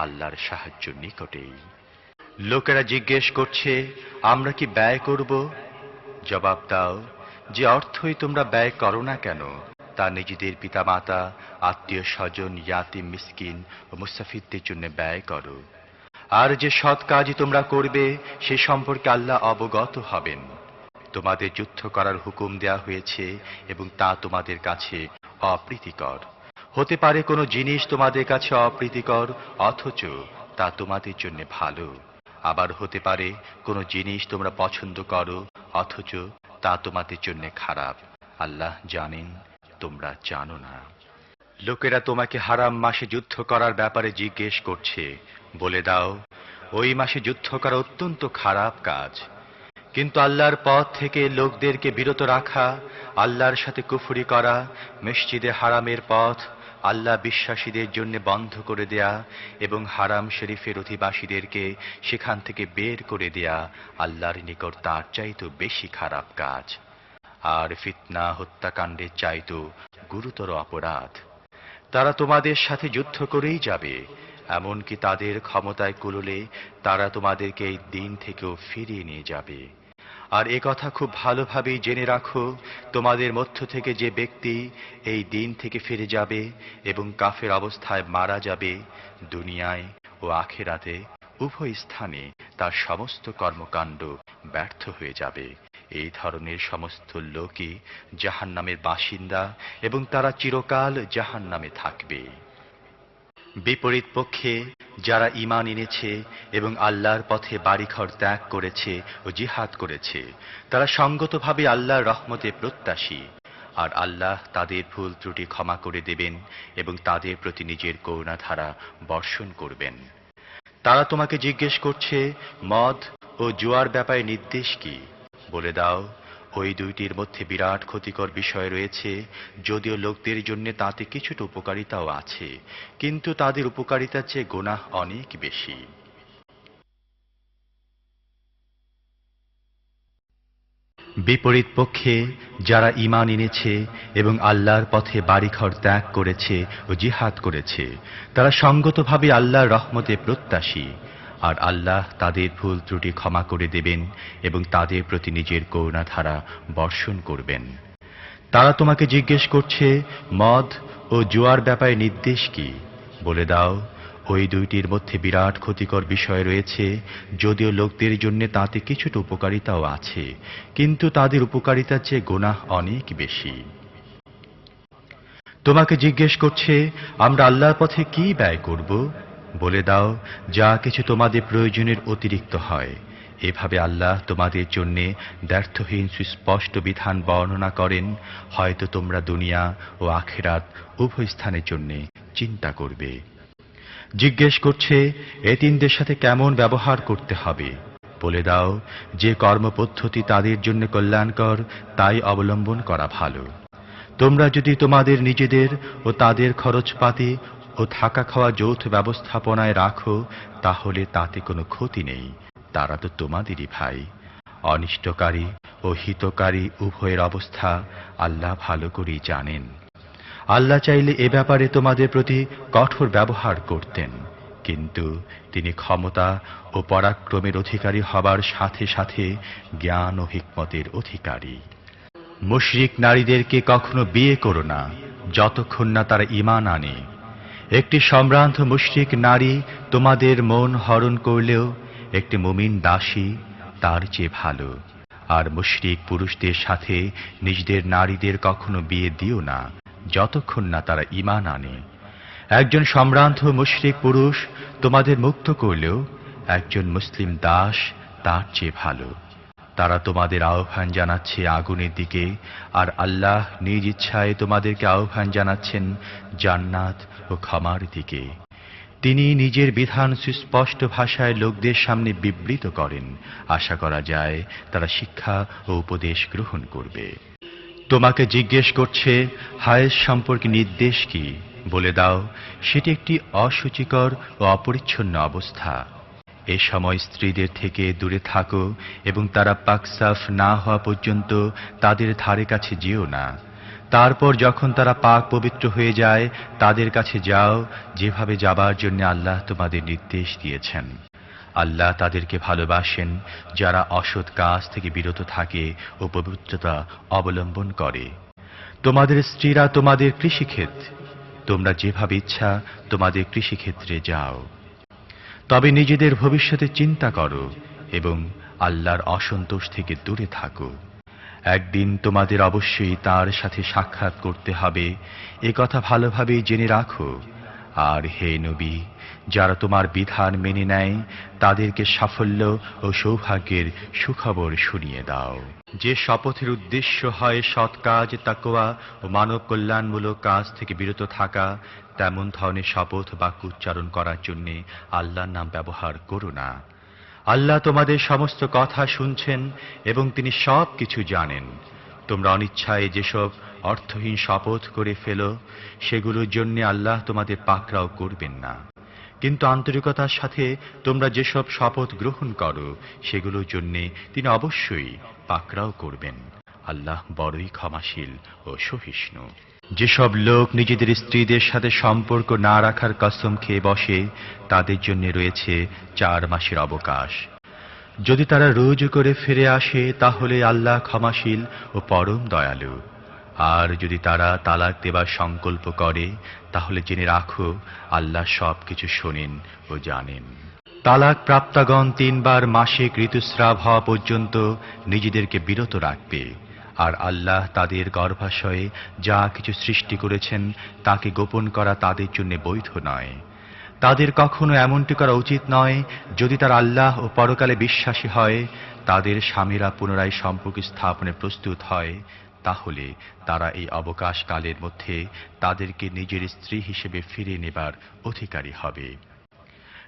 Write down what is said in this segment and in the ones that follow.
আল্লাহর সাহায্য নিকটেই। লোকেরা জিজ্ঞেস করছে, আমরা কি ব্যয় করব? জবাব দাও, যে অর্থই তোমরা ব্যয় করো না কেন, তা নিজেদের পিতামাতা, আত্মীয় স্বজন, ইয়াতিম, মিসকিন ও মুসাফিদদের জন্য ব্যয় করো। আর যে সৎ কাজই তোমরা করবে, সে সম্পর্কে আল্লাহ অবগত হবেন। তোমাদের যুদ্ধ করার হুকুম দেয়া হয়েছে এবং তা তোমাদের কাছে অপ্রীতিকর। হতে পারে কোনো জিনিস তোমাদের কাছে অপ্রীতিকর, অথচ তা তোমাদের জন্য ভালো। আবার হতে পারে কোনো জিনিস তোমরা পছন্দ করো, অথচ তা তোমাদের জন্য খারাপ। আল্লাহ জানেন, তোমরা জানো না। লোকেরা তোমাকে হারাম মাসে যুদ্ধ করার ব্যাপারে জিজ্ঞেস করছে। বলে দাও, ওই মাসে যুদ্ধ করা অত্যন্ত খারাপ কাজ। কিন্তু আল্লাহর পথ থেকে লোকদেরকে বিরত রাখা, আল্লাহর সাথে কুফুরি করা, মসজিদে হারামের পথ আল্লাহ বিশ্বাসীদের জন্য বন্ধ করে দেয়া এবং হারাম শরীফের অধিবাসীদেরকে সেখান থেকে বের করে দেয়া আল্লাহর নিকট তার চাইতো বেশি খারাপ কাজ। আর ফিতনা হত্যাকাণ্ডের চাইতো গুরুতর অপরাধ। তারা তোমাদের সাথে যুদ্ধ করেই যাবে, এমনকি তাদের ক্ষমতায় কুললে তারা তোমাদেরকে এই দিন থেকেও ফিরিয়ে নিয়ে যাবে। আর এ কথা খুব ভালোভাবেই জেনে রাখো, তোমাদের মধ্য থেকে যে ব্যক্তি এই দিন থেকে ফিরে যাবে এবং কাফের অবস্থায় মারা যাবে দুনিয়ায় ও আখেরাতে উভয় স্থানে তার সমস্ত কর্মকাণ্ড ব্যর্থ হয়ে যাবে। এই ধরনের সমস্ত লোকই জাহান্নামের বাসিন্দা এবং তারা চিরকাল জাহান্নামে থাকবে। বিপরীত পক্ষে যারা ইমান এনেছে এবং আল্লাহর পথে বাড়িঘর ত্যাগ করেছে ও জিহাদ করেছে, তারা সঙ্গতভাবে আল্লাহর রহমতে প্রত্যাশী। আর আল্লাহ তাদের ভুল ত্রুটি ক্ষমা করে দেবেন এবং তাদের প্রতি নিজের করুণাধারা বর্ষণ করবেন। তারা তোমাকে জিজ্ঞেস করছে, মদ ও জুয়ার ব্যাপারে নির্দেশ কি? বলে দাও ওই দুইটির মধ্যে বিরাট ক্ষতিকর বিষয় রয়েছে, যদিও লোকদের জন্য তাতে কিছুটা উপকারিতাও আছে, কিন্তু তাদের উপকারিতার চেয়ে গোনাহ অনেক বেশি। বিপরীত পক্ষে যারা ইমান এনেছে এবং আল্লাহর পথে বাড়িঘর ত্যাগ করেছে ও জিহাদ করেছে, তারা সঙ্গতভাবে আল্লাহর রহমতে প্রত্যাশী। আর আল্লাহ তাদের ভুল ত্রুটি ক্ষমা করে দেবেন এবং তাদের প্রতি নিজের করুণাধারা বর্ষণ করবেন। তারা তোমাকে জিজ্ঞেস করছে, মদ ও জুয়ার ব্যাপারে নির্দেশ কি? বলে দাও, ওই দুইটির মধ্যে বিরাট ক্ষতিকর বিষয় রয়েছে, যদিও লোকদের জন্য তাতে কিছুটা উপকারিতাও আছে, কিন্তু তাদের উপকারিতার চেয়ে গোনাহ অনেক বেশি। তোমাকে জিজ্ঞেস করছে, আমরা আল্লাহর পথে কি ব্যয় করব? বলে দাও, যা কিছু তোমাদের প্রয়োজনের অতিরিক্ত হয়। এভাবে আল্লাহ তোমাদের জন্য ব্যর্থহীন সুস্পষ্ট বিধান বর্ণনা করেন, হয়তো তোমরা দুনিয়া ও আখেরাত উভয় স্থানের জন্য চিন্তা করবে। জিজ্ঞেস করছে এতিমদের সাথে কেমন ব্যবহার করতে হবে? বলে দাও, যে কর্মপদ্ধতি তাদের জন্য কল্যাণকর, তাই অবলম্বন করা ভালো। তোমরা যদি তোমাদের নিজেদের ও তাদের খরচপাতি ও থাকা খাওয়া যৌথ ব্যবস্থাপনায় রাখো, তাহলে তাতে কোনো ক্ষতি নেই। তারা তো তোমাদেরই ভাই। অনিষ্টকারী ও হিতকারী উভয়ের অবস্থা আল্লাহ ভালো করেই জানেন। আল্লাহ চাইলে এ ব্যাপারে তোমাদের প্রতি কঠোর ব্যবহার করতেন, কিন্তু তিনি ক্ষমতা ও পরাক্রমের অধিকারী হবার সাথে সাথে জ্ঞান ও হিকমতের অধিকারী। মুশরিক নারীদেরকে কখনো বিয়ে করো না, যতক্ষণ না তারা ইমান আনে। একটি সম্ভ্রান্ত মুশরিক নারী তোমাদের মন হরণ করলেও একটি মুমিন দাসী তার চেয়ে ভালো। আর মুশরিক পুরুষদের সাথে নিজেদের নারীদের কখনো বিয়ে দিও না, যতক্ষণ না তারা ইমান আনে। একজন সম্ভ্রান্ত মুশরিক পুরুষ তোমাদের মুক্ত করলেও একজন মুসলিম দাস তার চেয়ে ভালো। তারা তোমাদের আহ্বান জানাচ্ছে আগুনের দিকে, আর আল্লাহ নিজ ইচ্ছায় তোমাদেরকে আহ্বান জানাচ্ছেন জান্নাত ও ক্ষমার দিকে। তিনি নিজের বিধান সুস্পষ্ট ভাষায় লোকদের সামনে বিবৃত করেন। আশা করা যায় তারা শিক্ষা ও উপদেশ গ্রহণ করবে। তোমাকে জিজ্ঞেস করছে, হায়েস সম্পর্কে নির্দেশ কি? বলে দাও, সেটি একটি অসুচিকর ও অপরিচ্ছন্ন অবস্থা। এ সময় স্ত্রীদের থেকে দূরে থাকো এবং তারা পাকসাফ না হওয়া পর্যন্ত তাদের ধারে কাছে যেও না। তারপর যখন তারা পাক পবিত্র হয়ে যায়, তাদের কাছে যাও, যেভাবে যাবার জন্য আল্লাহ তোমাদের নির্দেশ দিয়েছেন। আল্লাহ তাদেরকে ভালোবাসেন, যারা অসৎ কাজ থেকে বিরত থাকে ও পবিত্রতা অবলম্বন করে। তোমাদের স্ত্রীরা তোমাদের কৃষিক্ষেত, তোমরা যেভাবে ইচ্ছা তোমাদের কৃষিক্ষেত্রে যাও। তবে নিজেদের ভবিষ্যতে চিন্তা করো এবং আল্লাহর অসন্তোষ থেকে দূরে থাকো। একদিন তোমাদের অবশ্যই তার সাথে সাক্ষাৎ করতে হবে। এ কথা ভালোভাবে জেনে রাখো। আর হে নবী যারা তোমার বিধান মেনে নেয়, তাদেরকে সাফল্য ও সৌভাগ্যের সুখবর শুনিয়ে দাও। যে শপথের উদ্দেশ্য হয় সৎ কাজ তাকোয়া ও মানব কল্যাণমূলক কাজ থেকে বিরত থাকা, তেমন ধরনের শপথ বাক্য উচ্চারণ করার জন্য আল্লাহর নাম ব্যবহার করো না। আল্লাহ তোমাদের সমস্ত কথা শুনছেন এবং তিনি সব কিছু জানেন। তোমরা অনিচ্ছায় যেসব অর্থহীন শপথ করে ফেলো, সেগুলোর জন্য আল্লাহ তোমাদের পাকড়াও করবেন না। কিন্তু আন্তরিকতার সাথে তোমরা যেসব শপথ গ্রহণ করো, সেগুলোর জন্য তিনি অবশ্যই পাকড়াও করবেন। আল্লাহ বড়ই ক্ষমাশীল ও সহিষ্ণু। যেসব লোক নিজেদের স্ত্রীদের সাথে সম্পর্ক না রাখার কসম খেয়ে বসে, তাদের জন্য রয়েছে চার মাসের অবকাশ। যদি তারা রোজ করে ফিরে আসে, তাহলে আল্লাহ ক্ষমাশীল ও পরম দয়ালু। আর যদি তারা তালাক দেবার সংকল্প করে তাহলে জেনে রাখো, আল্লাহ সব কিছু শোনেন ও জানেন। তালাক প্রাপ্তাগণ তিনবার মাসিক ঋতুস্রাব হওয়া পর্যন্ত নিজেদেরকে বিরত রাখবে, আর আল্লাহ তাদের গর্ভাশয়ে যা কিছু সৃষ্টি করেছেন তাকে গোপন করা তাদের জন্য বৈধ নয়। তাদের কখনো এমনটি করা উচিত নয়, যদি তার আল্লাহ ও পরকালে বিশ্বাসী হয়, তাদের স্বামীরা পুনরায় সম্পর্ক স্থাপনে প্রস্তুত হয় তাহলে তারা এই অবকাশকালের মধ্যে তাদেরকে নিজের স্ত্রী হিসেবে ফিরে নেবার অধিকারী হবে।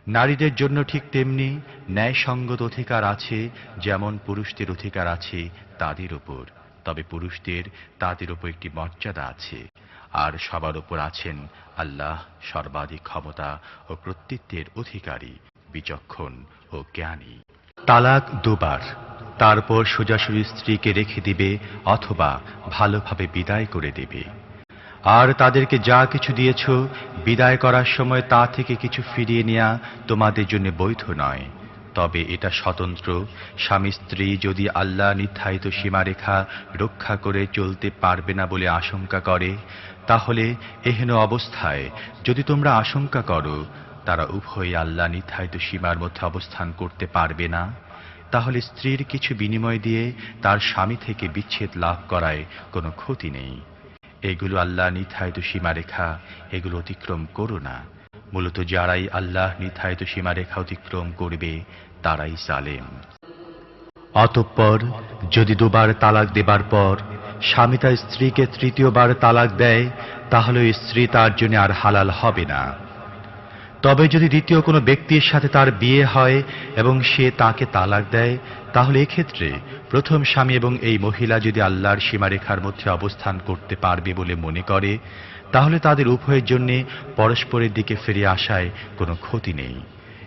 নারীদের জন্য ঠিক তেমনি ন্যায়সঙ্গত অধিকার আছে যেমন পুরুষদের অধিকার আছে তাদের উপর। তবে পুরুষদের তাদের উপর একটি মর্যাদা আছে। আর সবার উপর আছেন আল্লাহ সর্বাধিক ক্ষমতা ও কর্তৃত্বের অধিকারী, বিচক্ষণ ও জ্ঞানী। তালাক দুবার। তারপর সোজাসুজি স্ত্রীকে রেখে দিবে অথবা ভালোভাবে বিদায় করে দেবে। আর তাদেরকে যা কিছু দিয়েছ, বিদায় করার সময় তা থেকে কিছু ফিরিয়ে নেওয়া তোমাদের জন্য বৈধ নয়। তবে এটা স্বতন্ত্র, স্বামী স্ত্রী যদি আল্লাহ নির্ধারিত সীমারেখা রক্ষা করে চলতে পারবে না বলে আশঙ্কা করে, তাহলে এহেন অবস্থায় যদি তোমরা আশঙ্কা করো, তারা উভয়ই আল্লাহ নির্ধারিত সীমার মধ্যে অবস্থান করতে পারবে না। তাহলে স্ত্রীর কিছু বিনিময় দিয়ে তার স্বামী থেকে বিচ্ছেদ লাভ করায় কোনো ক্ষতি নেই। এগুলো আল্লাহ নির্ধারিত সীমারেখা, এগুলো অতিক্রম করো না। মূলত যারাই আল্লাহ নির্ধারিত সীমারেখা অতিক্রম করবে, তারাই সালেম অতঃপর যদি দুবার তালাক দেবার পর স্বামী তার স্ত্রীকে তৃতীয়বার তালাক দেয়, তাহলে স্ত্রী তার জন্য আর হালাল হবে না। তবে যদি দ্বিতীয় কোনো ব্যক্তির সাথে তার বিয়ে হয় এবং সে তাকে তালাক দেয়, তাহলে এক্ষেত্রে প্রথম স্বামী এবং এই মহিলা যদি আল্লাহর সীমারেখার মধ্যে অবস্থান করতে পারবে বলে মনে করে, তাহলে তাদের উভয়ের জন্য পরস্পরের দিকে ফিরে আসায় কোনো ক্ষতি নেই।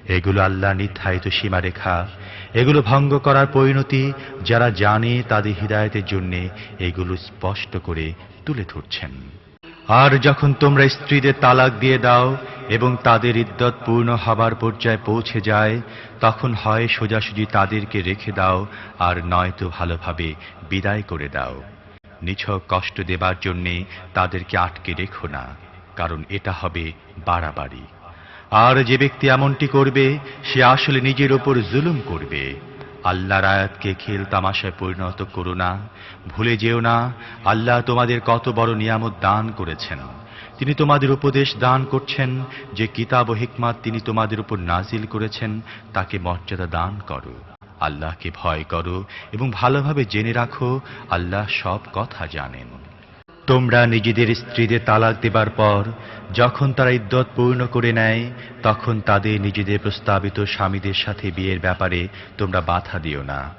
এগুলো আল্লাহ নির্ধারিত সীমারেখা। এগুলো ভঙ্গ করার পরিণতি যারা জানে তাদের হৃদায়তের জন্য এগুলো স্পষ্ট করে তুলে ধরছেন। আর যখন তোমরা স্ত্রীদের তালাক দিয়ে দাও এবং তাদের ইদ্যত পূর্ণ হবার পর্যায়ে পৌঁছে যায়, তখন হয় সোজাসুজি তাদেরকে রেখে দাও আর নয়তো ভালোভাবে বিদায় করে দাও। নিছক কষ্ট দেবার জন্যে তাদেরকে আটকে রেখো না, কারণ এটা হবে বাড়াবাড়ি। আর যে ব্যক্তি এমনটি করবে, সে আসলে নিজের ওপর জুলুম করবে। আল্লাহর আয়াতকে খেল তামাশায় পরিণত করো না। ভুলে যেও না, আল্লাহ তোমাদের কত বড় নিয়ামত দান করেছেন। তিনি তোমাদের উপদেশ দান করছেন, যে কিতাব ও হিকমাত তিনি তোমাদের উপর নাজিল করেছেন, তাকে মর্যাদা দান করো। আল্লাহকে ভয় করো এবং ভালোভাবে জেনে রাখো, আল্লাহ সব কথা জানেন। তোমরা নিজেদের স্ত্রীদের তালাক দেবার পর, যখন তারা ইদ্যত পূর্ণ করে নেয়, তখন তাদের নিজেদের প্রস্তাবিত স্বামীদের সাথে বিয়ের ব্যাপারে তোমরা বাধা দিও না।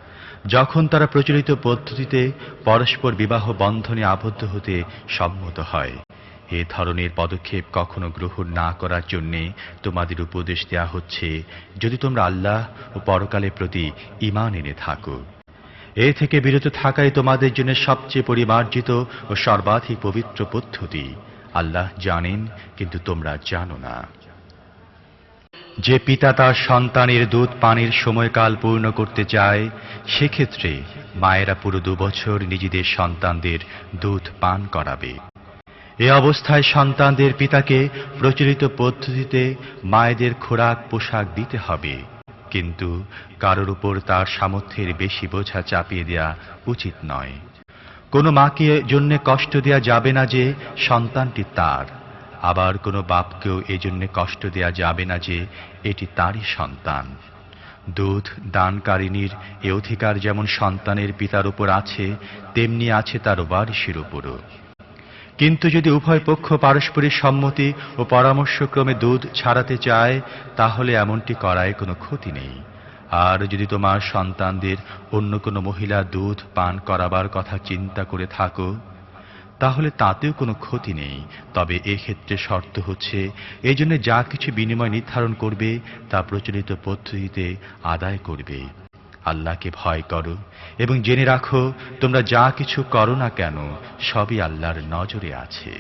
যখন তারা প্রচলিত পদ্ধতিতে পরস্পর বিবাহ বন্ধনে আবদ্ধ হতে সম্মত হয়, এ ধরনের পদক্ষেপ কখনো গ্রহণ না করার জন্যে তোমাদের উপদেশ দেয়া হচ্ছে, যদি তোমরা আল্লাহ ও পরকালের প্রতি ইমান এনে থাকো। এ থেকে বিরত থাকাই তোমাদের জন্য সবচেয়ে পরিমার্জিত ও সর্বাধিক পবিত্র পদ্ধতি। আল্লাহ জানেন, কিন্তু তোমরা জানো না। যে পিতা তার সন্তানের দুধ পানির সময়কাল পূর্ণ করতে চায়, সেক্ষেত্রে মায়েরা পুরো দুবছর নিজেদের সন্তানদের দুধ পান করাবে। এ অবস্থায় সন্তানদের পিতাকে প্রচলিত পদ্ধতিতে মায়েদের খোরাক পোশাক দিতে হবে। কিন্তু কারোর উপর তার সামর্থ্যের বেশি বোঝা চাপিয়ে দেওয়া উচিত নয়। কোনো মাকে জন্য কষ্ট দেয়া যাবে না যে সন্তানটি তার। আবার কোনো বাপকেও এজন্য কষ্ট দেয়া যাবে না যে এটি তারই সন্তান। দুধ দানকারিনীর এ অধিকার যেমন সন্তানের পিতার উপর আছে, তেমনি আছে তার ওয়ারিশের উপরও। কিন্তু যদি উভয় পক্ষ পারস্পরিক সম্মতি ও পরামর্শক্রমে দুধ ছাড়াতে চায়, তাহলে এমনটি করায় কোনো ক্ষতি নেই। আর যদি তোমার সন্তানদের অন্য কোনো মহিলা দুধ পান করাবার কথা চিন্তা করে থাকো, তাহলে তাতেও কোনো ক্ষতি নেই। তবে এক্ষেত্রে শর্ত হচ্ছে এই জন্য যা কিছু বিনিময় নির্ধারণ করবে, তা প্রচলিত পদ্ধতিতে আদায় করবে। আল্লাহকে ভয় করো এবং জেনে রাখো, তোমরা যা কিছু করো না কেন, সবই আল্লাহর নজরে আছে।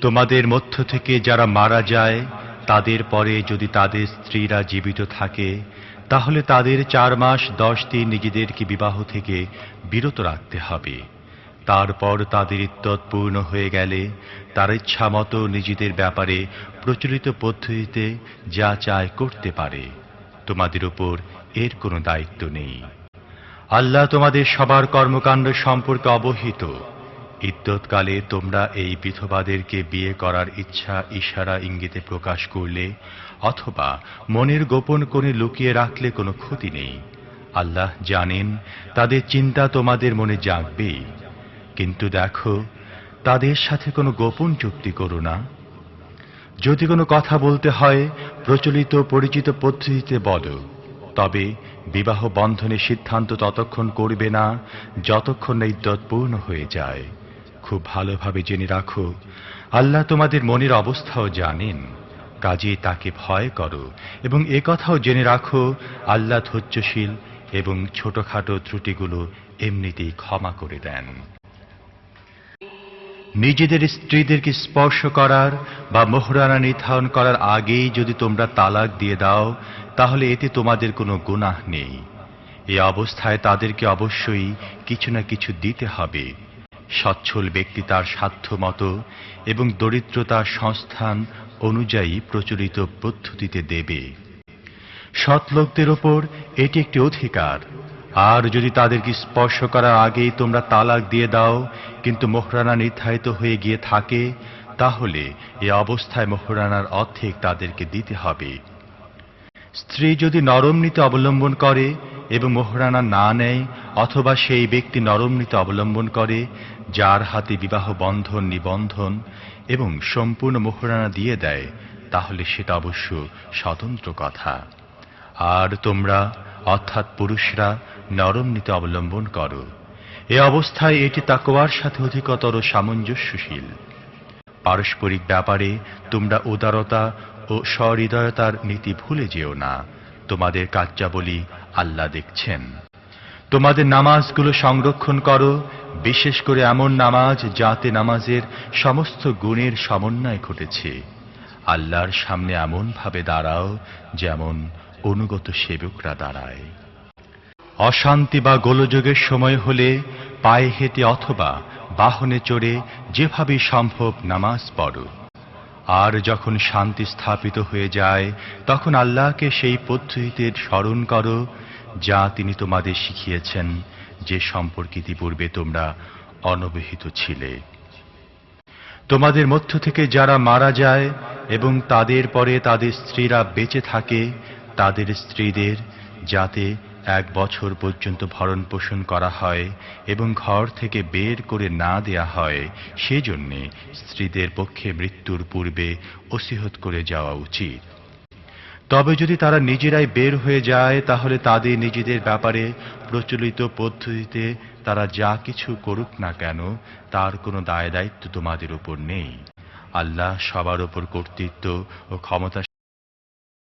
তোমাদের মধ্য থেকে যারা মারা যায়, তাদের পরে যদি তাদের স্ত্রীরা জীবিত থাকে, তাহলে তাদের চার মাস দশ দিন নিজেদেরকে বিবাহ থেকে বিরত রাখতে হবে। তারপর তাদের ইত্তত পূর্ণ হয়ে গেলে, তার ইচ্ছা মতো নিজেদের ব্যাপারে প্রচলিত পদ্ধতিতে যা চায় করতে পারে। তোমাদের উপর এর কোনো দায়িত্ব নেই। আল্লাহ তোমাদের সবার কর্মকাণ্ড সম্পর্কে অবহিত। ইদ্যৎকালে তোমরা এই বিধবাদেরকে বিয়ে করার ইচ্ছা ইশারা ইঙ্গিতে প্রকাশ করলে অথবা মনের গোপন করে লুকিয়ে রাখলে কোনো ক্ষতি নেই। আল্লাহ জানেন, তাদের চিন্তা তোমাদের মনে জাগবেই। কিন্তু দেখো, তাদের সাথে কোনো গোপন চুক্তি করো না। যদি কোনো কথা বলতে হয়, প্রচলিত পরিচিত পদ্ধতিতে বলো। তবে বিবাহ বন্ধনের সিদ্ধান্ত ততক্ষণ করবে না, যতক্ষণ না ইদ্যত পূর্ণ হয়ে যায়। খুব ভালোভাবে জেনে রাখো, আল্লাহ তোমাদের মনের অবস্থাও জানেন। কাজে তাকে ভয় করো এবং এ কথাও জেনে রাখো, আল্লাহ ধৈর্যশীল এবং ছোটখাটো ত্রুটিগুলো এমনিতেই ক্ষমা করে দেন। নিজেদের স্ত্রীদেরকে স্পর্শ করার বা মোহরানা নির্ধারণ করার আগেই যদি তোমরা তালাক দিয়ে দাও, তাহলে এতে তোমাদের কোনো গুনাহ নেই। এ অবস্থায় তাদেরকে অবশ্যই কিছু না কিছু দিতে হবে। সচ্ছল ব্যক্তি তার সাধ্য মতো এবং দরিদ্রতার সংস্থান অনুযায়ী প্রচলিত পদ্ধতিতে দেবে। সৎ লোকদের ওপর এটি একটি অধিকার। আর যদি তাদেরকে স্পর্শ করার আগেই তোমরা তালাক দিয়ে দাও, কিন্তু মোহরানা নির্ধারিত হয়ে গিয়ে থাকে, তাহলে এ অবস্থায় মোহরানার অর্ধেক তাদেরকে দিতে হবে। স্ত্রী যদি নরম নীতি অবলম্বন করে এবং মোহরানা না নেয়, অথবা সেই ব্যক্তি নরম নীতি অবলম্বন করে, যার হাতে বিবাহ বন্ধন, নিবন্ধন এবং সম্পূর্ণ মোহরানা দিয়ে দেয়, তাহলে সেটা অবশ্য স্বতন্ত্র কথা। আর তোমরা, অর্থাৎ পুরুষরা নরম নীতি অবলম্বন করো। এ অবস্থায় এটি তাকোয়ার সাথে অধিকতর সামঞ্জস্যশীল। পারস্পরিক ব্যাপারে তোমরা উদারতা ও সহৃদয়তার নীতি ভুলে যেও না। তোমাদের কার্যাবলী আল্লাহ দেখছেন। তোমাদের নামাজগুলো সংরক্ষণ করো। বিশেষ করে এমন নামাজ যাতে নামাজের সমস্ত গুণের সমন্বয় ঘটেছে। আল্লাহর সামনে এমনভাবে দাঁড়াও যেমন অনুগত সেবকরা দাঁড়ায়। অশান্তি বা গোলযোগের সময় হলে পায়ে হেঁটে অথবা বাহনে চড়ে যেভাবে সম্ভব নামাজ পড়ো। আর যখন শান্তি স্থাপিত হয়ে যায়, তখন আল্লাহকে সেই পদ্ধতিতে স্মরণ করো, যা তিনি তোমাদের শিখিয়েছেন, যে সম্পর্কে ইতিপূর্বে তোমরা অনবহিত ছিলে। তোমাদের মধ্য থেকে যারা মারা যায় এবং তাদের পরে তাদের স্ত্রীরা বেঁচে থাকে, তাদের স্ত্রীদের যাতে এক বছর পর্যন্ত ভরণ পোষণ করা হয় এবং ঘর থেকে বের করে না দেয়া হয়, সেজন্যে স্ত্রীদের পক্ষে মৃত্যুর পূর্বে ওসিহত করে যাওয়া উচিত। তবে যদি তারা নিজেরাই বের হয়ে যায়, তাহলে তাদের নিজেদের ব্যাপারে প্রচলিত পদ্ধতিতে তারা যা কিছু করুক না কেন, তার কোনো দায় দায়িত্ব তোমাদের উপর নেই। আল্লাহ সবার উপর কর্তৃত্ব ও ক্ষমতা